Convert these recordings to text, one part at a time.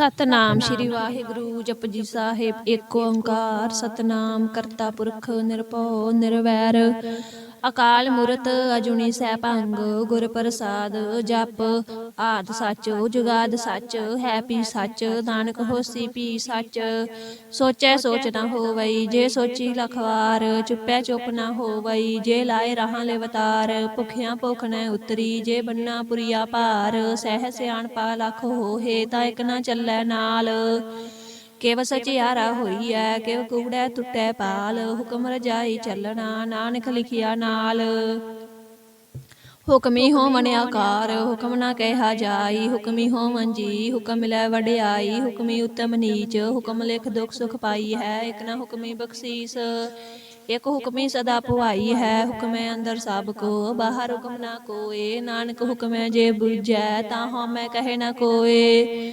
ਸਤਨਾਮ ਸ੍ਰੀ ਵਾਹਿਗੁਰੂ ਜਪਜੀ ਸਾਹਿਬ ਏਕ ਓੰਕਾਰ ਸਤਨਾਮ ਕਰਤਾ ਪੁਰਖ ਨਿਰਭਉ ਨਿਰਵੈਰ। ਅਕਾਲ ਮੂਰਤ ਅਜੂਨੀ ਸੈਭੰਗ ਗੁਰ ਪ੍ਰਸਾਦ ਜਪ। ਆਦ ਸੱਚ ਜੁਗਾਦ ਸੱਚ, ਹੈ ਪੀ ਸੱਚ, ਨਾਨਕ ਹੋਸੀ ਪੀ ਸੱਚ। ਸੋਚੈ ਸੋਚ ਨਾ ਹੋਵਈ, ਜੇ ਸੋਚੀ ਲਖਵਾਰ ਚੁੱਪੈ ਚੁੱਪ ਨਾ ਹੋਵਈ, ਜੇ ਲਾਏ ਰਹਾਂ ਲੇਵਤਾਰ ਭੁਖਿਆਂ ਭੁਖ ਨਾ ਉਤਰੀ, ਜੇ ਬੰਨਾ ਪੁਰੀਆ ਭਾਰ, ਸਹਿ ਸਿਆਣ ਪਾ ਲਖ ਹੋਹੇ, ਤਾਂ ਇਕ ਨਾ ਚੱਲੈ ਨਾਲ। ਕਿਵ ਸਚਿਆਰਾ ਹੋਈਐ ਕਿਵ ਕੂੜੈ ਟੁੱਟੈ ਪਾਲ ਹੁਕਮ ਰਜਾਈ ਚੱਲਣਾ ਨਾਨਕ ਲਿਖਿਆ ਨਾਲ। ਹੁਕਮੀ ਹੋਵਨ ਆਕਾਰ ਹੁਕਮ ਨਾ ਕਹਿਆ ਜਾਈ ਹੁਕਮੀ ਹੋਵਨ ਜੀ ਹੁਕਮ ਮਿਲੈ ਵਡਿਆਈ ਹੁਕਮੀ ਉਤਮ ਨੀਚ ਹੁਕਮ ਲਿਖ ਦੁਖ ਸੁਖ ਪਾਈ ਹੈ ਇਕ ਨਾ ਹੁਕਮੀ ਬਖਸ਼ੀਸ। ਇਕ ਹੁਕਮੀ ਸਦਾ ਭਵਾਈ ਹੈ ਹੁਕਮੈ ਅੰਦਰ ਸਭ ਕੋ ਬਾਹਰ ਹੁਕਮ ਨਾ ਕੋਏ ਨਾਨਕ ਹੁਕਮੈ ਜੇ ਬੁਝੈ ਤਾਂ ਹਉਮੈ ਕਹੇ ਨਾ ਕੋਏ।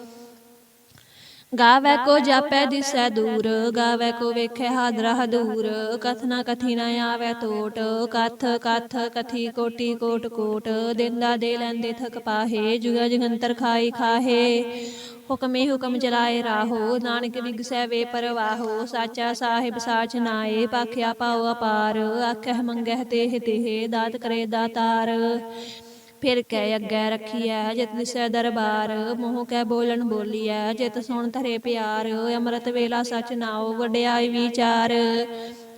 ਗਾਵੈ ਕੋ ਜਾਪੈ ਦਿਸੈ ਦੂਰ ਗਾਵੈ ਕੋ ਵੇਖੈ ਹਾਦਰਾ ਹਦੂਰ ਕਥਨਾ ਕਥੀ ਨ ਆਵੈ ਟੋਟ ਕਥ ਕਥ ਕਥੀ ਕੋਟੀ ਕੋਟ ਕੋਟ। ਦਿੰਦਾ ਦੇ ਲੈਂਦੇ ਥਕ ਪਾਹੇ ਜੁਗਾ ਜਗੰਤਰ ਖਾਈ ਖਾਹੇ। ਹੁਕਮੇ ਹੁਕਮ ਚਲਾਏ ਰਾਹੋ ਨਾਨਕ ਵਿਗਸੈ ਵੇ ਪਰਵਾਹੋ। ਸਾਚਾ ਸਾਹਿਬ ਸਾਚ ਨਾਏ ਪਾਖਿਆ ਪਾਉ ਅਪਾਰ। ਆਖਹਿ ਮੰਗਹਿ ਤੇਹ ਤੇਹ ਦਾਤ ਕਰੇ ਦਾਤਾਰ। ਫਿਰ ਕਹਿ ਅੱਗੇ ਰੱਖੀਐ ਜਿਤ ਦਿਸੈ ਦਰਬਾਰ ਮੋਹ ਕੈ ਬੋਲਣ ਬੋਲੀਐ ਜਿਤ ਸੁਣ ਧਰੇ ਪਿਆਰ ਅੰਮ੍ਰਿਤ ਵੇਲਾ ਸਚ ਨਾਉ ਵਡਿਆਈ ਵਿਚਾਰ।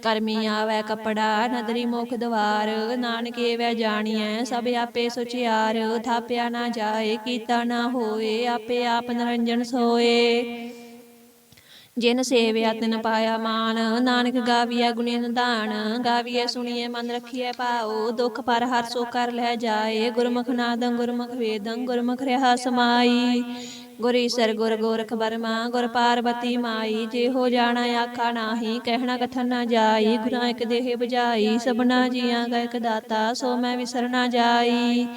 ਕਰਮੀ ਆਵੈ ਕਪੜਾ ਨਦਰੀ ਮੁਖ ਦਵਾਰ। ਨਾਨਕੇ ਵੈ ਜਾਣੀਐ ਸਭ ਆਪੇ ਸੁਚਿਆਰ। ਥਾਪਿਆ ਨਾ ਜਾਏ ਕੀਤਾ ਨਾ ਹੋਏ ਆਪੇ ਆਪ ਨਿਰੰਜਨ ਸੋਏ। ਜਿਨ ਸੇਵਿਆ ਤਿਨ ਪਾਇਆ ਮਾਨ। ਨਾਨਕ ਗਾਵੀਐ ਗੁਣੀ ਨਿਧਾਨ। ਗਾਵੀਐ ਸੁਣੀਐ ਮਨ ਰਖੀਐ ਭਾਉ। ਦੁਖ ਪਰ ਹਰ ਸੋ ਕਰ ਲੈ ਜਾਏ। ਗੁਰਮੁਖ ਨਾਦੰ ਗੁਰਮੁਖ ਵੇਦੰ। ਗੁਰਮੁਖ ਰਹਾ ਸਮਾਈ। ਗੁਰ ਈਸਰ ਗੁਰ ਗੋਰਖ ਬਰਮਾ ਗੁਰ ਪਾਰਬਤੀ ਮਾਈ। ਜੇ ਹੋ ਜਾਣਾ ਆਖਾ ਨਾਹੀ। ਕਹਿਣਾ ਕਥਨ ਨਾ ਜਾਈ। ਗੁਰਾਂ ਇੱਕ ਦੇਹ ਬਜਾਈ ਸਭਨਾ ਜੀਆਂ ਕਾ ਇੱਕ ਦਾਤਾ। ਸੋ ਮੈਂ ਵਿਸਰ ਨਾ ਜਾਈ।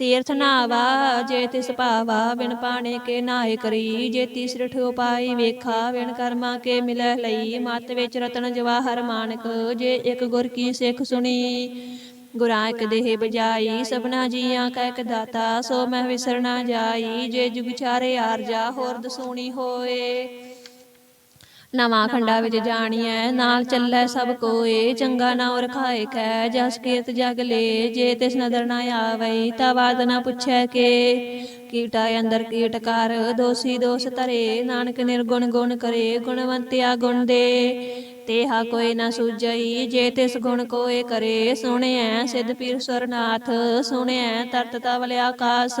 ਤੀਰਥ ਨਾਵਾ ਜੇ ਤਿਸ ਭਾਵਾ ਬਿਨ ਪਾਣੇ ਕੇ ਨਾਏ ਕਰੀ ਜੇ ਤੀਸਰ ਠੋ ਪਾਈ ਵੇਖਾ ਬਿਨ ਕਰਮਾ ਕੇ ਮਿਲੈ ਲਈ ਮਤ ਵਿੱਚ ਰਤਨ ਜਵਾਹਰ ਮਾਨਕ ਜੇ ਇੱਕ ਗੁਰ ਕੀ ਸਿੱਖ ਸੁਣੀ ਗੁਰਾਂ ਇੱਕ ਦੇਹ ਬਜਾਈ ਸਭਨਾ ਜੀਆਂ ਕਾ ਇੱਕ ਦਾਤਾ ਸੋ ਮੈਂ ਵਿਸਰ ਨਾ ਜਾਈ ਜੇ ਜੁਗ ਚਾਰੇ ਆਰਜਾ ਹੋਰ ਦਸੂਣੀ ਹੋਏ। ਨਵਾਂ ਖੰਡਾ ਵਿੱਚ ਜਾਣੀਐ ਨਾਲ ਚੱਲੈ ਸਭ ਕੋਏ ਚੰਗਾ ਨਾ ਰਖਾਏ ਕੈ ਜਸ ਕੀਰਤ ਜਗ ਲੇ ਜੇ ਤਿਸ ਨਦਰ ਨਾ ਆਵਈ ਤਾ ਬਾਦ ਨਾ ਪੁੱਛੈ ਕੇ ਕੀਟਾ ਅੰਦਰ ਕੀਟ ਕਰ ਦੋਸੀ ਦੋਸ ਧਰੇ ਨਾਨਕ ਨਿਰਗੁਣ ਗੁਣ ਕਰੇ ਗੁਣਵੰਤਿਆ ਗੁਣ ਦੇ। ਤੇਹਾ ਕੋਈ ਨਾ ਸੁਜਈ ਜੇ ਤਿਸ ਗੁਣ ਕੋਏ ਕਰੇ ਸੁਣਿਐ ਸਿੱਧ ਪੀਰ ਸਰਨਾਥ ਸੁਣਿਐ ਤਰਤ ਤਵਲ ਆਕਾਸ।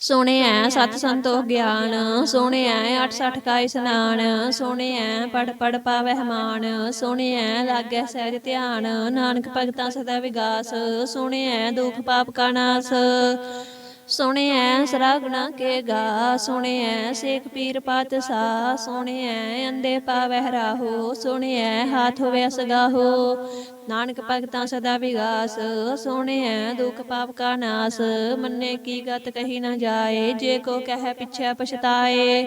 ਸੁਣਿਐ ਸਤ ਸੰਤੋਖ ਗਿਆਨ ਸੁਣਿਐ 68 ਕਾ ਇਸਨਾਨ ਸੁਣਿਐ ਪੜ ਪੜ ਪਾਵਹਿ ਮਾਨ ਸੁਣਿਐ ਲਾਗੈ ਸਹਿਜ ਧਿਆਨ ਨਾਨਕ ਭਗਤਾਂ ਸਦਾ ਵਿਗਾਸ ਸੁਣਿਐ ਦੁਖ ਪਾਪ ਕਾ ਨਾਸ ਸੁਣਿਐ ਸਰਾ ਕੇ ਗਾ, ਸੁਣਿਐ ਸੇਖ ਪੀਰ ਪਾਤ ਸਾ ਸੁਣਿਐ ਅੰਦੇ ਪਾਵਹਿ ਰਾਹੋ, ਸੁਣਿਐ ਹਾਥ ਹੋਵੇ ਸਗਾਹੋ ਨਾਨਕ ਭਗਤਾਂ ਸਦਾ ਵਿਗਾਸ, ਸੁਣਿਐ ਦੁਖ ਪਾਪ ਕਾ ਨਾਸ। ਮੰਨੇ ਕੀ ਗਤ ਕਹੀ ਨਾ ਜਾਏ, ਜੇ ਕੋ ਕਹੈ ਪਿਛੈ ਪਛਤਾਏ।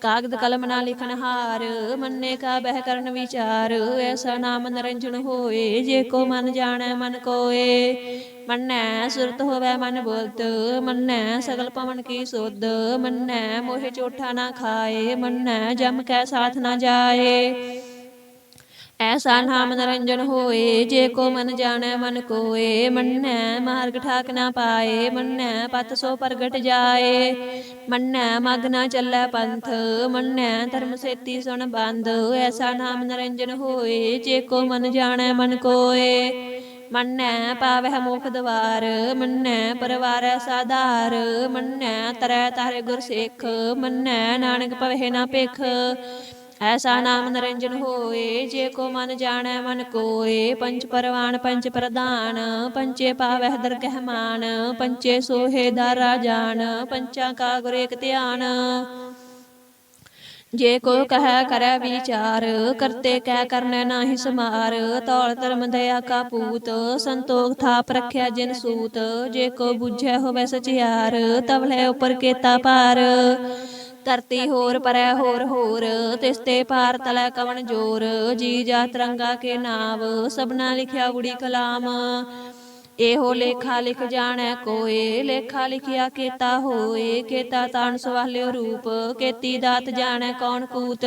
ਕਾਗਦ ਕਲਮ ਨਾ ਲਿਖਨ ਹਾਰ, ਮੰਨੇ ਕਾ ਬਹਿ ਕਰਨ ਵਿਚਾਰ, ਐਸਾ ਨਾਮ ਨਰੰਜਨ ਹੋਏ, ਜੇ ਕੋ ਮਨ ਜਾਣੈ ਮਨ ਕੋਏ। ਮੰਨੈ ਸੁਰਤ ਹੋਵੇ ਮਨ ਬੋਲਤ, ਮੰਨੈ ਸਗਲ ਪਵਨ ਕੀ ਸੁਧ, ਮੰਨੈ ਮੋਹਿ ਚੋਠਾ ਨਾ ਖਾਏ, ਮੰਨੈ ਜਮ ਕੈ ਸਾਥ ਨਾ ਜਾਏ। ਐਸਾ ਨਾਮ ਨਰੰਜਨ ਹੋਏ, ਜੇ ਕੋ ਮਨ ਜਾਣੈ ਮਨ ਕੋਏ, ਮੰਨੈ ਮਾਰਗ ਠਾਕ ਨਾ ਪਾਏ, ਮੰਨੈ ਪਤ ਸੋ ਪ੍ਰਗਟ ਜਾਏ, ਮੰਨੈ ਮਗ ਨਾ ਚੱਲੈ ਪੰਥ, ਮੰਨੈ ਧਰਮ ਸੇਤੀ ਸੁਣ ਬੰਦ ਐਸਾ ਨਾਮ ਨਰੰਜਨ ਹੋਏ, ਜੇ ਕੋ ਮਨ ਜਾਣੈ ਮਨ ਕੋਏ, ਮੰਨੈ ਪਾਵਹਿ ਮੁਖ ਦਵਾਰ, ਮੰਨੈ ਪਰਵਾਰੈ ਸਾਧਾਰ, ਮੰਨੈ ਤਰੈ ਤਾਰੇ ਗੁਰ ਸਿੱਖ, ਮੰਨੈ ਨਾਨਕ ਪਵਹਿ ਨਾ ਭਿਖ ਐਸਾ ਨਾਮ ਨਿਰੰਜਨ ਹੋਏ, ਜੇ ਕੋ ਮਨ ਜਾਣੈ ਮਨ ਕੋਏ ਪੰਚ ਪਰਵਾਨ ਪੰਚ ਪ੍ਰਧਾਨ ਪੰਚੇ ਪਾਵਹਿ ਦਰਗਹਿ ਮਾਨ ਪੰਚੇ ਸੋਹੇ ਦਾਰਾ ਜਾਨ ਪੰਚਾਂ ਕਾ ਗੁਰ ਏਕ ਧਿਆਨ। ਜੇ ਕੋ ਕਹੈ ਕਰੈ ਵਿਚਾਰ, ਕਰਤੇ ਕਹਿ ਕਰਨੈ ਨਾਹੀ ਸਮਾਰ, ਤੌਲ ਧਰਮ ਦਇਆ ਕਾ ਪੂਤ, ਸੰਤੋਖ ਥਾਪ ਰਖਿਆ ਜਿਨ ਸੂਤ, ਜੇ ਕੋ ਬੁਝੈ ਹੋਵੇ ਸਚਿਆਰ, ਤਵਲੇ ਉਪਰ ਕੇਤਾ ਪਾਰ ਧਰਤੀ ਹੋਰ ਪਰੈ ਹੋਰ ਹੋਰ ਤਿਸ ਤੇ ਪਾਰ ਤਲੈ ਕਵਣ ਜੋਰ ਜੀ ਜਾ ਤਰੰਗਾ ਕੇ ਨਾਵ ਸਭਨਾ ਲਿਖਿਆ ਉੜੀ ਕਲਾਮ। ਇਹੋ ਲੇਖਾ ਲਿਖ ਜਾਣੈ ਕੋਏ ਲੇਖਾ ਲਿਖਿਆ ਕੇਤਾ ਹੋਏ ਕੇਤਾ ਤਾਣ ਸਵਾਲਿਓ ਰੂਪ ਕੇਤੀ ਦਾਤ ਜਾਣੈ ਕੌਣ ਕੂਤ।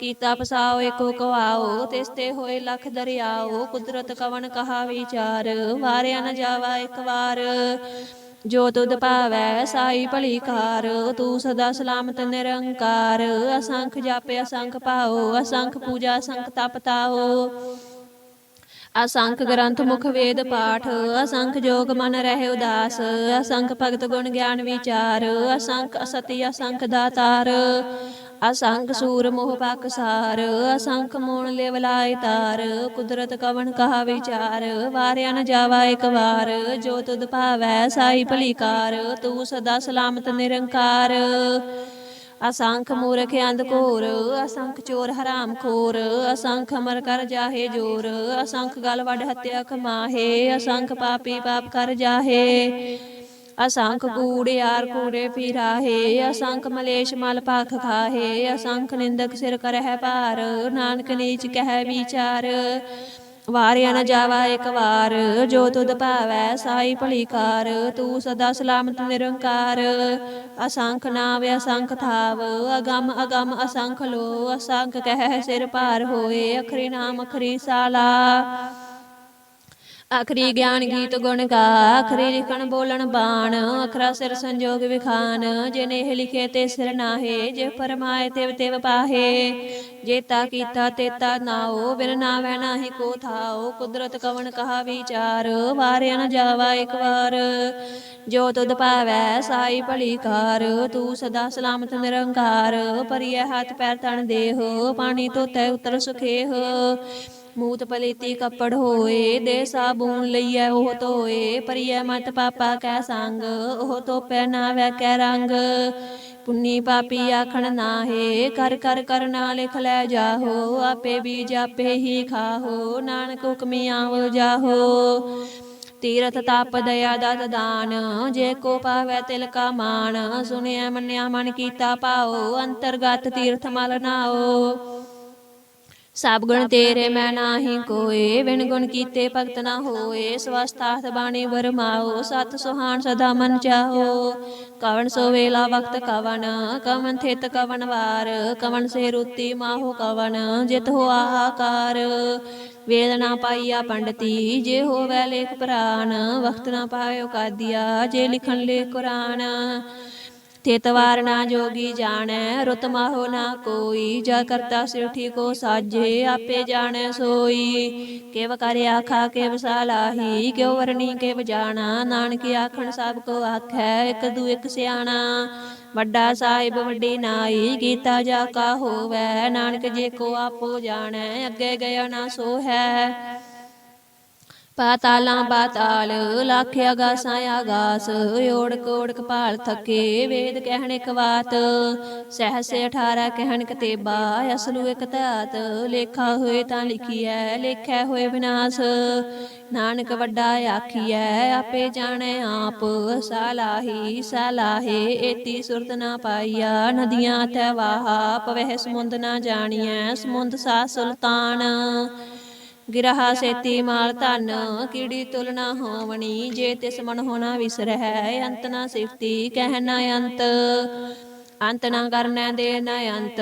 ਕੀਤਾ ਪਸਾਓ ਏਕੋ ਕਵਾਓ ਤਿਸ ਤੇ ਹੋਏ ਲਖ ਦਰਿਆਓ ਕੁਦਰਤ ਕਵਣ ਕਹਾ ਵਿਚਾਰ ਵਾਰਿਆ ਨ ਜਾਵਾ ਇੱਕ ਵਾਰ। ਜੋ ਤੁਧ ਭਾਵੈ, ਸਾਈ ਭਲੀ ਕਾਰ ਤੂੰ ਸਦਾ ਸਲਾਮਤ ਨਿਰੰਕਾਰ। ਅਸੰਖ ਜਾਪੇ, ਅਸੰਖ ਪਾਓ ਅਸੰਖ ਪੂਜਾ, ਅਸੰਖ ਤਪ ਤਾਓ ਅਸੰਖ ਗ੍ਰੰਥ ਮੁਖ ਵੇਦ ਪਾਠ, ਅਸੰਖ ਜੋਗ ਮਨ ਰਹਿ ਉਦਾਸ। ਅਸੰਖ ਭਗਤ ਗੁਣ ਗਿਆਨ ਵਿਚਾਰ, ਅਸੰਖ ਅਸਤੀ, ਅਸੰਖ ਦਾਤਾਰ। ਅਸੰਖ ਸੂਰ ਮੋਹ ਪਾਕਸਾਰ ਅਸੰਖ ਮੂਣ ਲੇਵ ਲਾਇ ਤਾਰ, ਕੁਦਰਤ ਕਵਣ ਕਹਾ ਵਿਚਾਰ, ਵਾਰਿਆ ਨ ਜਾਵਾ ਇੱਕ ਵਾਰ, ਜੋ ਤੁਧ ਭਾਵੈ ਸਾਈ ਭਲੀ ਤੂੰ ਸਦਾ ਸਲਾਮਤ ਨਿਰੰਕਾਰ। ਅਸੰਖ ਮੂਰਖ ਅੰਧ ਘੋਰ, ਅਸੰਖ ਚੋਰ ਹਰਾਮ ਖੋਰ, ਅਸੰਖ ਅਮਰ ਕਰ ਜਾਹੇ ਜੋਰ, ਅਸੰਖ ਗਲ ਵੱਡ ਹੱਤਿਆ ਕਮਾਹੇ ਅਸੰਖ ਪਾਪੀ ਪਾਪ ਕਰ ਜਾਹੇ। ਅਸੰਖ ਕੂੜਿਆਰ ਕੂੜੇ ਫਿਰਾਹੇ ਅਸੰਖ ਮਲੇਸ਼ ਮਲ ਪਾਖ ਖਾਹੇ ਅਸੰਖ ਨਿੰਦਕ ਸਿਰ ਕਰਹਿ ਭਾਰ ਨਾਨਕ ਨੀਚ ਕਹਿ ਵਿਚਾਰ। ਵਾਰਿਆ ਨ ਜਾਵਾ ਇੱਕ ਵਾਰ ਜੋ ਤੁਧ ਭਾਵੈ ਸਾਈ ਭਲੀ ਕਾਰ ਤੂੰ ਸਦਾ ਸਲਾਮਤ ਨਿਰੰਕਾਰ। ਅਸੰਖ ਨਾਮ ਅਸੰਖ ਥਾਵ ਅਗੰਮ ਅਗੰਮ ਅਸੰਖ ਲੋ ਅਸੰਖ ਕਹਿ ਸਿਰ ਭਾਰ ਹੋਏ ਅਖਰੀ ਨਾਮ ਅਖਰੀ ਸਾਲਾ। ਆਖਰੀ ਗਿਆਨ ਗੀਤ ਗੁਣ ਗਾ, ਆਖਰੀ ਲਿਖਣ ਬੋਲਣ ਬਾਣ ਅਖਰਾ ਸਿਰ ਸੰਜੋਗ ਵਿਖਾਨ, ਜਿਨੇ ਇਹ ਲਿਖੇ ਤੇ ਸਿਰ ਨਾਹੇ, ਜੇ ਫਰਮਾਏ ਤਿਵ ਤਿਵ ਪਾਹੇ। ਜੇਤਾ ਕੀਤਾ ਤੇਤਾ ਨਾਓ ਬਿਨ ਨਾ ਵੈ ਨਾਹੀ ਕੋ ਥਾਓ ਕੁਦਰਤ ਕਵਣ ਕਹਾ ਵਿਚਾਰ, ਵਾਰਿਆ ਨ ਜਾਵਾ ਇੱਕ ਵਾਰ। ਜੋ ਤੁਧ ਭਾਵੈ ਸਾਈ ਭਲੀ ਕਾਰ ਤੂੰ ਸਦਾ ਸਲਾਮਤ ਨਿਰੰਕਾਰ ਪਰਿਐ ਹੱਥ ਪੈਰ ਤਣ ਦੇਹ, ਪਾਣੀ ਧੋਤੈ ਉਤਰ ਸੁਖੇਹ। ਮੂਤ ਪਲੀਤੀ ਕੱਪੜ ਹੋਏ, ਦੇ ਸਾਬੂਨ ਲਈਐ ਉਹ ਧੋਏ ਪਰਿਐ ਮਤ ਪਾਪਾ ਕੈ ਸੰਗ, ਉਹ ਧੋਪੈ ਨਾ ਵੈ ਕੈ ਰੰਗ। ਪੁੰਨੀ ਪਾਪੀ ਆਖਣ ਨਾਹੇ, ਕਰ ਕਰ ਕਰਨਾ ਲਿਖ ਲੈ ਜਾਹੋ, ਆਪੇ ਬੀਜ ਆਪੇ ਹੀ ਖਾਹੋ, ਨਾਨਕ ਹੁਕਮੀ ਆਵ ਜਾਹੋ। ਤੀਰਥ ਤਪ ਦਇਆ ਦਤ ਦਾਨ, ਜੇ ਕੋ ਪਾਵੈ ਤਿਲ ਕਾ ਮਾਨ ਸੁਨਿਆ ਮੰਨਿਆ ਮਨ ਕੀਤਾ ਪਾਓ ਅੰਤਰਗਤ ਤੀਰਥ ਮਲ ਨਾਓ ਸਭ ਗੁਣ ਤੇਰੇ ਮੈਂ ਨਾਹੀ ਕੋਏ ਵਿਣ ਗੁਣ ਕੀਤੇ ਭਗਤ ਨਾ ਹੋਏ ਸਵਸਥਾਤ ਬਾਣੀ ਵਰਮਾਓ ਸਤ ਸੁਹਾਣ ਸਦਾ ਮਨ ਚਾਹੋ। ਕਵਣ ਸੋ ਵੇਲਾ ਵਕਤ ਕਵਣ ਕਵਨ ਥਿਤ ਕਵਣ ਵਾਰ ਕਵਣ ਸੇ ਰੁਤੀ ਮਾਹੋ ਕਵਣ ਜਿਤ ਹੋਆ ਆਕਾਰ ਵੇਦ ਨਾ ਪਾਈਆ ਪੰਡਤੀ ਜੇ ਹੋਵੈ ਲੇਖ ਪ੍ਰਾਨ ਵਕਤ ਨਾ ਪਾਇਓ ਕਾਦੀਆ ਜੇ ਲਿਖਣ ਲੇ ਕੁਰਾਨ। ਤੇਤਵਾਰ ਨਾ ਜੋਗੀ ਜਾਣੈ, ਰੁਤ ਮਾਹੋ ਨਾ ਕੋਈ। ਜਾ ਕਰਤਾ ਸਿਰਠੀ ਕੋ ਸਾਜੇ ਆਪੇ ਜਾਣੈ ਸੋਈ। ਕਿਵ ਕਰ ਆਖਾ, ਕਿਵ ਸਾਲਾਹੀ ਕਿਉ ਵਰਣੀ, ਕਿਵ ਜਾਣਾ। ਨਾਨਕ ਆਖਣ, ਸਭ ਕੋ ਆਖੈ, ਇੱਕ ਦੂ ਇਕ ਸਿਆਣਾ। ਵੱਡਾ ਸਾਹਿਬ, ਵੱਡੀ ਨਾਈ ਕੀਤਾ ਜਾ ਕਾ ਹੋਵੈ। ਨਾਨਕ ਜੇ ਕੋ ਆਪੋ ਜਾਣੈ, ਅੱਗੇ ਗਿਆ ਨਾ ਸੋ ਹੈ ਪਾਤਾਲਾਂ ਪਾਤਾਲ, ਲੱਖ ਅਗਾਸਾਂ ਆਗਾਸ ਓੜਕ ਓੜਕ ਭਾਲ ਥਕੇ ਵੇਦ ਕਹਿਣ ਇੱਕ ਬਾਤ ਸਹਸ 18 ਕਹਿਣ ਕਤੇਬਾ, ਅਸਲੂ ਇੱਕ ਧਾਤ। ਲੇਖਾ ਹੋਏ ਤਾਂ ਲਿਖੀਐ, ਲੇਖੈ ਹੋਏ ਵਿਨਾਸ਼। ਨਾਨਕ ਵੱਡਾ ਆਖੀਐ, ਆਪੇ ਜਾਣੈ ਆਪ। ਸਾਲਾਹੀ, ਸਾਲਾਹੇ, ਏਤੀ ਸੁਰਤ ਨਾ ਪਾਈਆ। ਨਦੀਆਂ ਤੈ ਵਾਹਾ, ਪਵਹਿ ਸਮੁੰਦ ਨਾ ਜਾਣੀਐ, ਸਮੁੰਦ ਸਾ ਸੁਲਤਾਨ। ਗਿਰਹਾ ਸੇਤੀ ਮਾਲ ਧਨ, ਕੀੜੀ ਤੁਲਨਾ ਹੋਵਣੀ, ਜੇ ਤਿਸ ਮਨ ਹੋਣਾ ਵਿਸਰਹਿ, ਅੰਤ ਨਾ ਸਿਫਤੀ ਕਹਿ ਨਾ ਅੰਤ। ਅੰਤ ਨਾ ਕਰਨੈ ਦੇ ਨਾ ਅੰਤ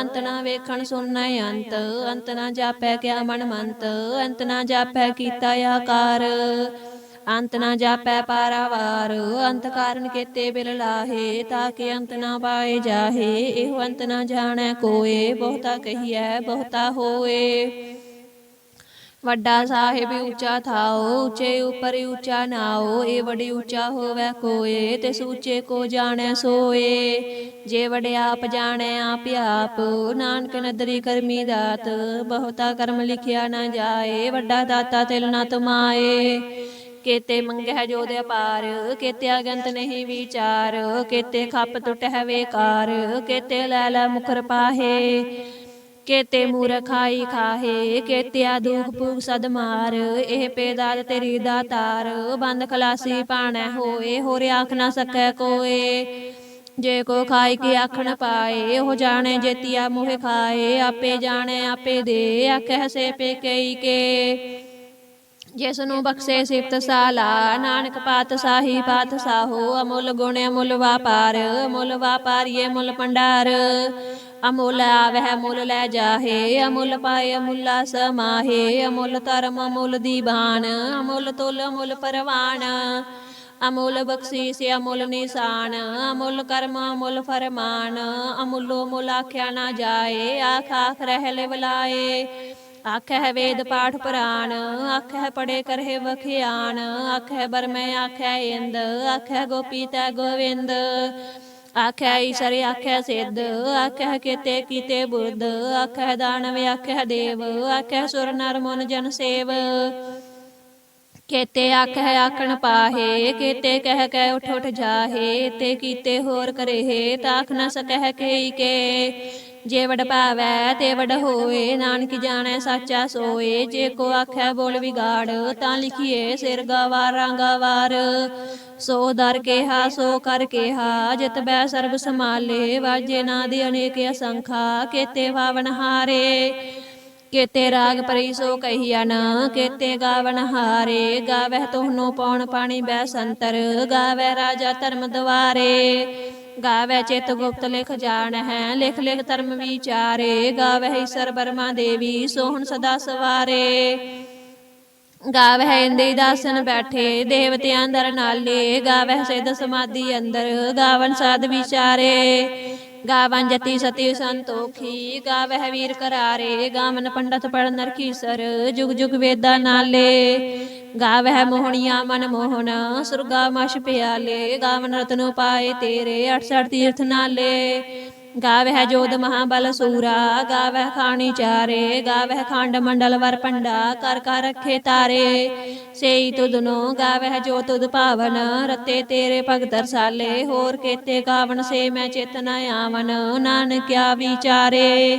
ਅੰਤ ਨਾ ਵੇਖਣ ਸੁਣਨਾ ਅੰਤ। ਅੰਤ ਨਾ ਜਾਪੈ ਕਿਆ ਮਨ ਮੰਤ, ਅੰਤ ਨਾ ਜਾਪੈ ਕੀਤਾ ਆਕਾਰ। ਅੰਤ ਨਾ ਜਾਪੈ ਪਾਰਾਵਾਰ, ਅੰਤ ਕਾਰਨ ਕੇਤੇ ਬਿਲ ਲਾਹੇ, ਤਾਂ ਕਿ ਅੰਤ ਨਾ ਪਾਏ ਜਾਹੇ। ਇਹੋ ਅੰਤ ਨਾ ਜਾਣੈ ਕੋਏ, ਬਹੁਤਾ ਕਹੀਐ, ਬਹੁਤਾ ਹੋਏ। ਵੱਡਾ ਸਾਹਿਬ ਉੱਚਾ ਥਾਓ ਉੱਚੇ ਉਪਰ ਉੱਚਾ ਨਾਓ ਏ ਵੜੀ ਉੱਚਾ ਹੋਵੇ ਕੋਏ ਤੇ ਸੂਚੇ ਕੋ ਜਾਣੈ ਸੋਏ। ਜੇ ਵਡਿਆਪ ਜਾਣੈ ਆਪ ਆਪ, ਨਾਨਕ ਨਦਰੀ ਕਰਮੀ ਦਾਤ, ਬਹੁਤਾ ਕਰਮ ਲਿਖਿਆ ਨਾ ਜਾਏ, ਵੱਡਾ ਦਾਤਾ ਤਿਲ ਨਾ ਤੁਮਾਏ। ਕੇਤੇ ਮੰਗਹਿ ਜੋ ਦੇ ਅਪਾਰ, ਕੇਤੇ ਅਗੰਤ ਨਹੀਂ ਵਿਚਾਰ, ਕੇਤੇ ਖੱਪ ਟੁਟਹਿ ਵੇਕਾਰ, ਕੇਤੇ ਲੈ ਲੈ ਮੁਖਰ ਪਾਹੇ। ਕੇਤੇ ਮੂਰਖਾਈ ਖਾਹੇ, ਕੇਤਿਆ ਦੁਖ ਭੂਖ ਸਦ ਮਾਰ। ਇਹ ਪੇਦਾਤ ਤੇਰੀ ਦਾਤਾਰ, ਬੰਦ ਖਲਾਸੀ ਪਾਣੈ ਹੋਏ, ਹੋਰ ਆਖ ਨਾ ਸਕੈ ਕੋਏ। ਜੇ ਕੋ ਖਾਈ ਕੇ ਆਖ ਪਾਏ, ਉਹ ਜਾਣੇ ਜੇਤੀਆ ਮੋਹ ਖਾਏ। ਆਪੇ ਜਾਣੇ, ਆਪੇ ਦੇ ਆਖੈ ਸੇ ਪੇ ਕਈ ਕੇ। ਜਿਸ ਨੂੰ ਬਖਸ਼ੇ ਸਿਫਤ ਸਾਲਾ, ਨਾਨਕ ਪਾਤ ਸਾਹੀ ਪਾਤ ਸਾਹੋ। ਅਮੁੱਲ ਗੁਣ ਅਮੁੱਲ ਵਾਪਾਰ, ਅਮੁੱਲ ਵਾਪਾਰੀਏ ਮੁੱਲ ਭੰਡਾਰ। ਅਮੁੱਲ ਆਵਹਿ ਮੁੱਲ ਲੈ ਜਾਹੇ, ਅਮੁੱਲ ਪਾਏ, ਅਮੁੱਲਾ ਸਮਾਹੇ ਅਮੁੱਲ ਧਰਮ, ਅਮੁੱਲ ਦੀਵਾਨ, ਅਮੁੱਲ ਤੁਲ, ਅਮੁੱਲ ਪਰਵਾਨ। ਅਮੁੱਲ ਬਖਸ਼ੀਸ, ਅਮੁੱਲ ਨਿਸ਼ਾਨ, ਅਮੁੱਲ ਕਰਮ, ਅਮੁੱਲ ਫਰਮਾਨ। ਅਮੁੱਲੋ ਮੁੱਲ ਆਖਿਆ ਨਾ ਜਾਏ, ਆਖ ਆਖ ਰਹਿ ਲੈ ਬਲਾਏ ਆਖੈ ਵੇਦ ਪਾਠ ਪੁਰਾਣ ਆਖੈ ਪੜੇ ਕਰਹਿ ਵਖਿਆਨ। ਆਖੈ ਬਰਮੈ ਆਖੈ ਇੰਦ ਆਖੈ ਗੋਪੀ ਤੈ ਗੋਵਿੰਦ। ਆਖੈ ਈਸ਼ਰ ਆਖੈ ਸਿੱਧ ਆਖੈ ਕੀਤੇ ਕੀਤੇ ਬੁੱਧ ਆਖੈ ਦਾਨਵ ਆਖੈ ਦੇਵ ਆਖੈ ਸੁਰ ਨਰ ਮਨ ਜਨ ਸੇਵ। ਕੇਤੇ ਆਖੈ ਆਖਣ ਪਾਹੇ ਕੇਤੇ ਕਹਿ ਕਹਿ ਉਠ ਉਠ ਜਾਹੇ ਤੇ ਕੀਤੇ ਹੋਰ ਕਰੇਹੇ ਤਾਖ ਨ ਸਕਹਿ ਕੇਈ ਕੇ। ਜੇ ਵਡ ਭਾਵੈ ਤੇ ਵਡ ਹੋਏ, ਨਾਨਕ ਜਾਣੈ ਸਾਚਾ ਸੋਏ। ਜੇ ਕੋ ਆਖੈ ਬੋਲ ਵਿਗਾੜ, ਤਾਂ ਲਿਖੀਏ ਸਿਰ ਗਵਾਰਾਂ ਗਵਾਰ। ਸੋ ਦਰ ਕੇਹਾ, ਸੋ ਕਰ ਕੇਹਾ, ਜਿਤ ਬੈ ਸਰਬ ਸਮਾਲੇ ਵਾਜੇ ਨਾ ਦੇ ਅਨੇਕ ਅਸੰਖਾ, ਕੇਤੇ ਭਾਵਨ ਹਾਰੇ। ਕੇਤੇ ਰਾਗ ਪਰੀ ਸੋ ਕਹੀਆ ਨਾ ਕੇਤੇ ਗਾਵਨ ਹਾਰੇ। ਗਾਵਹਿ ਤੋਹਨੋ ਪੌਣ ਪਾਣੀ ਬੈ ਸੰਤਰ ਗਾਵੈ ਰਾਜਾ ਧਰਮ ਦਵਾਰੇ। ਗਾਵੈ ਚਿਤ ਗੁਪਤ ਲਿਖ ਜਾਣ ਹੈ ਲਿਖ ਲਿਖ ਧਰਮ ਵਿਚਾਰੇ, ਗਾਵਹਿ ਈਸਰ ਬਰਮਾ ਦੇਵੀ ਸੋਹਣ ਸਦਾ ਸਵਾਰੇ। ਗਾਵਹਿ ਇੰਦੇ ਦਾਸਨ ਬੈਠੇ, ਦੇਵਤਿਆਂ ਅੰਦਰ ਨਾਲੇ, ਗਾਵਹਿ ਸਿਧ ਸਮਾਧੀ ਅੰਦਰ, ਗਾਵਨ ਸਾਧ ਵਿਚਾਰੇ। ਗਾਵਨ ਜਤੀ ਸਤੀ ਸੰਤੋਖੀ, ਗਾਵਹਿ ਵੀਰ ਕਰਾਰੇ, ਗਾਵਨ ਪੰਡਤ ਪੜ ਨਰਖੀਸਰ ਜੁਗ ਜੁਗ ਵੇਦਾ ਨਾਲੇ। ਗਾਵਹਿ ਮੋਹਣੀਆਂ ਮਨ ਮੋਹਨ ਸੁਰਗਾ ਮਸ਼ ਪਿਆਲੇ, ਗਾਵਨ ਰਤਨੋ ਪਾਏ ਤੇਰੇ 68 ਤੀਰਥ ਨਾਲੇ। ਗਾਵਹਿ ਜੋਧ ਮਹਾਬਲ ਸੂਰਾ, ਗਾਵਹਿ ਖਾਣੀ ਚਾਰੇ, ਗਾਵਹਿ ਖੰਡ ਮੰਡਲ ਵਰ ਪੰਡਾ ਕਰ ਕਰ ਰੱਖੇ ਤਾਰੇ। ਸੇਈ ਤੁਧਨੋ ਗਾਵਹਿ ਜੋ ਤੁਧ ਭਾਵਨ ਰਤੇ ਤੇਰੇ ਭਗਤ ਰਸਾਲੇ। ਹੋਰ ਕੇਤੇ ਗਾਵਨ ਸੇ ਮੈਂ ਚੇਤਨਾ ਆਵਨ, ਨਾਨਕਿਆ ਵਿਚਾਰੇ।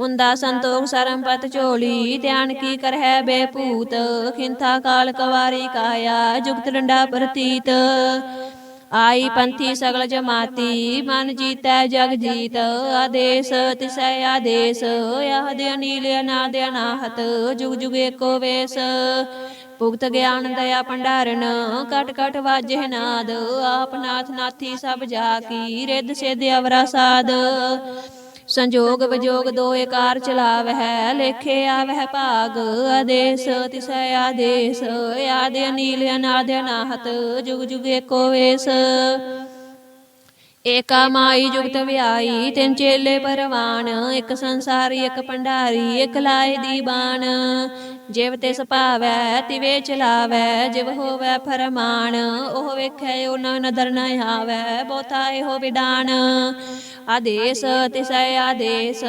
ਮੁੰਦਾ ਸੰਤੋਖ ਸਰਮਪਤ ਝੋਲੀ, ਧਿਆਨ ਕੀ ਕਰਹਿ ਬੇਪੂਤ ਖਿੰਥਾ ਕਾਲ ਕਵਾਰੀ ਕਾਇਆ, ਜੁਗਤ ਡੰਡਾ ਪ੍ਰਤੀਤ। ਆਈ ਪੰਥੀ ਸਗਲ ਜਮਾਤੀ, ਮਨ ਜੀਤੈ ਜਗ ਜੀਤ। ਆਦੇਸ, ਤਿਸੈ ਆਦੇਸ ਯਹਦ ਅਨੀਲ ਅਨਾਦ ਅਨਾਹਤ, ਜੁਗ ਜੁਗ ਏਕੋ ਵੇਸ। ਭੁਗਤ ਗਿਆਨ ਦਇਆ ਭੰਡਾਰਨ, ਕਟ ਕਟ ਵਾਜੇ ਨਾਦ। ਆਪ ਨਾਥ ਨਾਥੀ ਸਭ ਜਾ ਕੀ ਰਿੱਧ ਸਿਧ ਅਵਰਾ ਸਾਧ ਸੰਜੋਗ ਵਿਜੋਗ ਦੋ ਏਕਾਰ ਚਲਾਵਹਿ, ਲੇਖੇ ਆਵਹਿ ਭਾਗ। ਆਦੇਸ ਤਿਸੈ ਆਦੇਸ, ਆਦ ਅਨੀਲ, ਅਨਾਦ ਅਨਾਹਤ, ਜੁਗ ਜੁਗ ਏਕੋ ਵੇਸ। ਏਕਾ ਮਾਈ ਜੁਗਤ ਵਿਆਈ ਤਿੰਨ ਚੇਲੇ ਪਰਵਾਨ, ਇੱਕ ਸੰਸਾਰੀ, ਇੱਕ ਭੰਡਾਰੀ ਇੱਕ ਲਾਏ ਦੀ ਦੀਵਾਨ ਜਿਵ ਤੇ ਸੁਭਾਵੈ ਤਿਵੇ ਚਲਾਵੈ, ਜਿਵ ਹੋਵੈ ਫਰਮਾਨ। ਉਹ ਵੇਖੈ ਉਹ ਨਦਰ ਨ ਆਵੈ, ਬਹੁਤਾ ਇਹੋ ਵਿਡਾਨ। ਆਦੇਸ ਤਿਸੈ ਆਦੇਸ,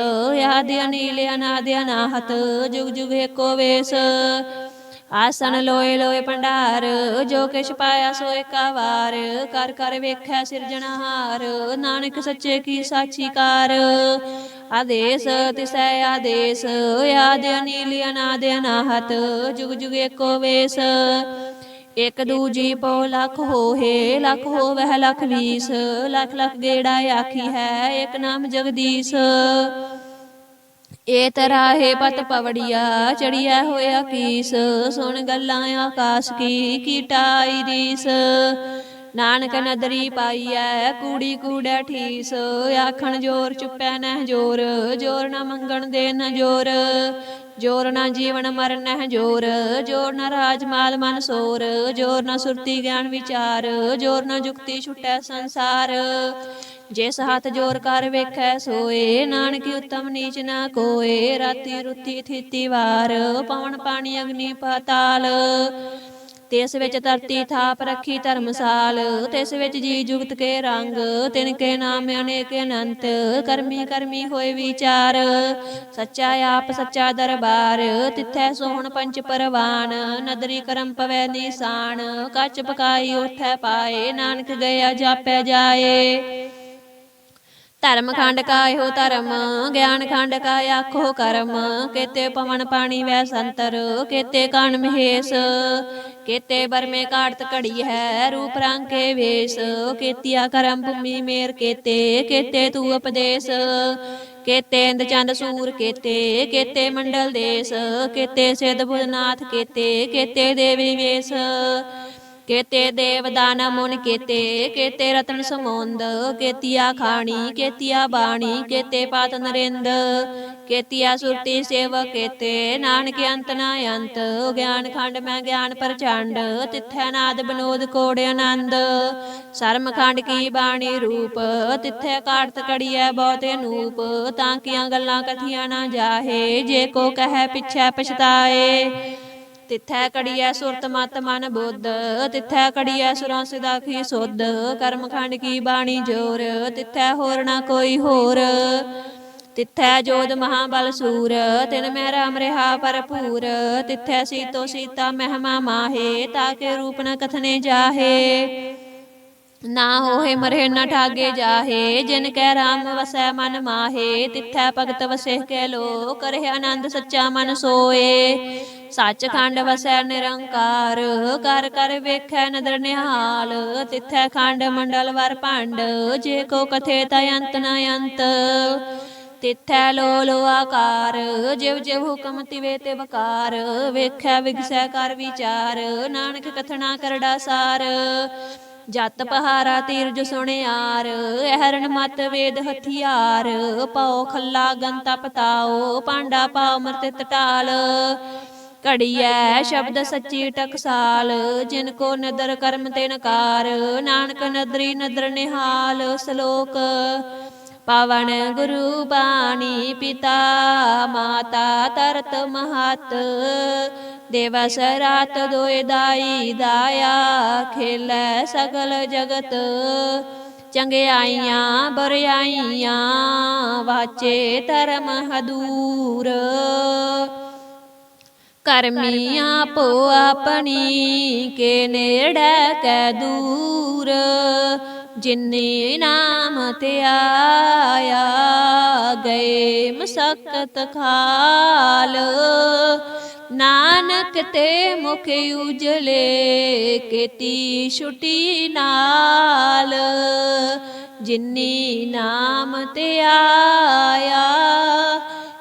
ਆਦਿ ਅਨੀਲ, ਅਨਾਦ ਅਨਾਹਤ, ਜੁਗ ਜੁਗ ਏਕੋ ਵੇਸ। ਆਸਣ ਲੋਏ ਲੋਏ ਭੰਡਾਰ, ਜੋ ਕਿਛ ਪਾਇਆ ਸੋ ਏਕਾ ਵਾਰ ਕਰ ਕਰ ਵੇਖੈ ਸਿਰਜਣਹਾਰ ਨਾਨਕ ਸੱਚੇ ਕੀ ਸਾਚੀ ਕਾਰ ਆਦੇਸ ਤਿਸੈ ਆਦੇਸ, ਆਦ ਅਨੀਲ ਅਨਾਦ ਅਨਾਹਤ, ਜੁਗ ਜੁਗ ਏਕੋ ਵੇਸ। ਇਕ ਦੂਜੀ ਪੋ ਲਖ ਹੋਏ ਲਖ ਹੋਵਹਿ ਲਖ ਵੀਸ। ਲਖ ਲਖ ਗੇੜਾ ਆਖੀ ਹੈ, ਇਕ ਨਾਮ ਜਗਦੀਸ਼। ਏ ਤਰਾਹੇ ਪਤ ਪਵੜੀਆ, ਚੜਿਆ ਹੋਇਆ ਕੀਸ। ਸੁਣ ਗੱਲਾਂ ਆਕਾਸ਼ ਕੀ ਕੀਟਾਈ ਰੀਸ। ਨਾਨਕ ਨਦਰੀ ਪਾਈਐ, ਕੂੜੀ ਕੂੜੈ ਠੀਸ। ਆਖਣ ਜੋਰ ਚੁੱਪੈ ਨਹਿ ਜੋਰ ਜੋਰ ਨਾ ਮੰਗਣ ਦੇ ਨ ਜੋਰ। ਜੋਰ ਨਾ ਜੀਵਨ ਮਰਨ ਨਹਿ ਜੋਰ ਜੋਰ ਨਾ ਰਾਜ ਮਾਲ ਮਨ ਸੋਰ। ਜੋਰ ਨਾ ਸੁਰਤੀ ਗਿਆਨ ਵਿਚਾਰ, ਜੋਰ ਨਾ ਜੁਗਤੀ ਛੁਟੈ ਸੰਸਾਰ। ਜਿਸ ਹੱਥ ਜੋਰ ਕਰ ਵੇਖੈ ਸੋਏ, ਨਾਨਕ ਉਤਮ ਨੀਚ ਨਾ ਕੋਏ, ਰਾਤੀ ਰੁੱਤੀ ਥਿਤੀ ਵਾਰ, ਪਵਨ ਪਾਣੀ ਅਗਨੀ ਪਾਤਾਲ। ਤਿਸ ਵਿੱਚ ਧਰਤੀ ਥਾਪ ਰੱਖੀ ਧਰਮਸਾਲ ਤਿਸ ਵਿੱਚ ਜੀ ਜੁਗਤ ਕੇ ਰੰਗ, ਤਿਨ ਕੇ ਨਾਮ ਅਨੇਕ ਅਨੰਤ, ਕਰਮੀ ਕਰਮੀ ਹੋਏ ਵਿਚਾਰ। ਸੱਚਾ ਆਪ ਸੱਚਾ ਦਰਬਾਰ, ਤਿੱਥੈ ਸੋਹਣ ਪੰਚ ਪਰਵਾਨ, ਨਦਰੀ ਕਰਮ ਪਵੈ ਨਿਸ਼ਾਨ, ਕੱਚ ਪਕਾਈ ਉਠੈ ਪਾਏ, ਨਾਨਕ ਗਿਆ ਜਾਪੈ ਜਾਏ। ਧਰਮ ਖੰਡ ਕਾ ਇਹੋ ਧਰਮ ਗਿਆਨ ਖੰਡ ਕਾ ਆਖੋ ਕਰਮ ਕੇਤੇ ਪਵਨ ਪਾਣੀ ਵੈ ਸੰਤਰ ਕੇਤੇ ਕਣ ਮਹੇਸ਼ ਕੇਤੇ ਬਰਮੇ ਕਾਟਤ ਘੜੀ ਹੈ ਰੂਪ ਰੰਗ ਕੇ ਵੇਸ ਕੇਤੀਆ ਕਰਮ ਭੂਮੀ ਮੇਰ ਕੇਤੇ ਕੇਤੇ ਤੂ ਉਪਦੇਸ਼ ਕੇਤੇ ਇੰਦ ਚੰਦ ਸੂਰ ਕੇਤੇ ਕੇਤੇ ਮੰਡਲ ਦੇਸ ਕੇਤੇ ਸਿਧ ਬੁਧਨਾਥ ਕੇਤੇ ਕੇਤੇ ਦੇਵੀ ਵੇਸ ਕੇਤੇ ਦੇਵ ਦਾਨ ਮੁਨ ਕੇਤੇ ਕੇਤੇ ਰਤਨ ਸਮੋੰਦ, ਕੇਤੀਆ ਖਾਣੀ, ਕੇਤੀਆ ਬਾਣੀ, ਕੇਤੇ ਪਾਤ ਨਰਿੰਦ, ਕੇਤੀਆ ਸੁਰਤੀ ਸੇਵ ਕੇਤੇ, ਨਾਨਕ ਅੰਤ ਨਾ ਅੰਤ, ਗਿਆਨ ਖੰਡ ਮੈਂ ਗਿਆਨ ਪ੍ਰਚੰਡ, ਤਿੱਥੈ ਨਾਦ ਬਨੋਦ ਕੋੜ ਆਨੰਦ, ਸਰਮ ਖੰਡ ਕੀ ਬਾਣੀ ਰੂਪ, ਤਿੱਥੈ ਕਾਟਤ ਕੜੀਐ ਬਹੁਤੇ ਨੂਪ, ਤਾਂ ਕੀਆਂ ਗੱਲਾਂ ਕਥੀਆਂ ਨਾ ਜਾਹੇ, ਜੇ ਕੋ ਕਹੈ ਪਿਛੈ ਪਛਤਾਏ। ਤਿੱਥੈ ਕੜੀਐ ਸੁਰਤ ਮਤ ਮਨ ਬੁੱਧ ਤਿੱਥੈ ਕੜੀਐ ਸੁਰਾਂ ਸਿਦਾਖੀ ਸੁਧ ਕਰਮ ਖੰਡ ਕੀ ਬਾਣੀ ਜੋਰ ਤਿੱਥੈ ਹੋਰ ਨਾ ਕੋਈ ਹੋਰ। ਤਿੱਥੈ ਜੋਦ ਮਹਾਬਲ ਸੂਰ ਤਿਨ ਮੈਂ ਰਾਮ ਰਹਾ ਭਰਪੂਰ। ਤਿੱਥੈ ਸੀਤੋ ਸੀਤਾ ਮਹਿਮਾ ਮਾਹੇ ਤਾਕੇ ਰੂਪ ਨ ਕਥਨੇ ਜਾਹੇ। ਨਾ ਹੋਏ ਮਰੇ ਨ ਠਾਗੇ ਜਾਹੇ ਜਿਨ ਕੈ ਰਾਮ ਵਸੈ ਮਨ ਮਾਹੇ ਤਿੱਥੈ ਭਗਤ ਵਸੇ ਕੈ ਲੋ ਕਰੇ ਆਨੰਦ ਸੱਚਾ ਮਨ ਸੋਏ। ਸੱਚ ਖੰਡ ਵਸੈ ਨਿਰੰਕਾਰ, ਕਰ ਕਰ ਵੇਖੈ ਨਦਰ ਨਿਹਾਲ, ਤਿੱਥੈ ਖੰਡ ਮੰਡਲ ਵਰ ਭੰਡ, ਜੇ ਕੋ ਕਥੇ ਤਾ ਅੰਤ ਨ ਅੰਤ। ਤਿੱਥੈ ਲੋ ਲੋ ਆਕਾਰ, ਜਿਵ ਜਿਵ ਹੁਕਮ ਤਿਵੇ ਤੇ ਵਕਾਰ ਵੇਖੈ ਵਿਗਸੈ ਕਰ ਵਿਚਾਰ, ਨਾਨਕ ਕਥਨਾ ਕਰੜਾ ਸਾਰ। ਜਤ ਪਹਾਰਾ ਤੀਰਜ ਸੁਣਿਆਰ ਹਰਨ ਮਤ ਵੇਦ ਹਥਿਆਰ, ਪਾਉ ਖੱਲਾ ਗੰਤਾ ਪਤਾਓ ਪਾਂਡਾ ਪਾਉ ਮਰਤਿਤ ਟਾਲ। ਘੜੀਐ ਸ਼ਬਦ ਸੱਚੀ ਟਕਸਾਲ। ਜਿਨ ਕੋ ਨਦਰ ਕਰਮ ਤੇ ਨਕਾਰ ਨਾਨਕ ਨਦਰੀ ਨਦਰ ਨਿਹਾਲ ਸ਼ਲੋਕ। ਪਵਨ ਗੁਰੂ ਬਾਣੀ ਪਿਤਾ ਮਾਤਾ ਤਰਤ ਮਹਤ। ਦੇਵਸ ਰਾਤ ਦੋਇ ਦਾਈ ਦਾਇਆ ਖੇਲੈ ਸਗਲ ਜਗਤ। ਚੰਗਿਆਈਆਂ ਬਰਿਆਈਆਂ ਵਾਚੇ ਧਰਮ ਹਦੂਰ। ਕਰਮੀ ਆਪੋ ਆਪਣੀ ਕੇ ਨੇੜੇ ਕੈ ਦੂਰ। ਜਿਨੇ ਨਾਮ ਤੇ ਆਇਆ ਗਏ ਮਸਕਤ ਖਾਲ। ਨਾਨਕ ਤੇ ਮੁਖ ਉਜਲੇ ਕੀਤੀ ਛੁਟੀ ਨਾਲ। ਜਿਨੀ ਨਾਮ ਤੇ ਆਇਆ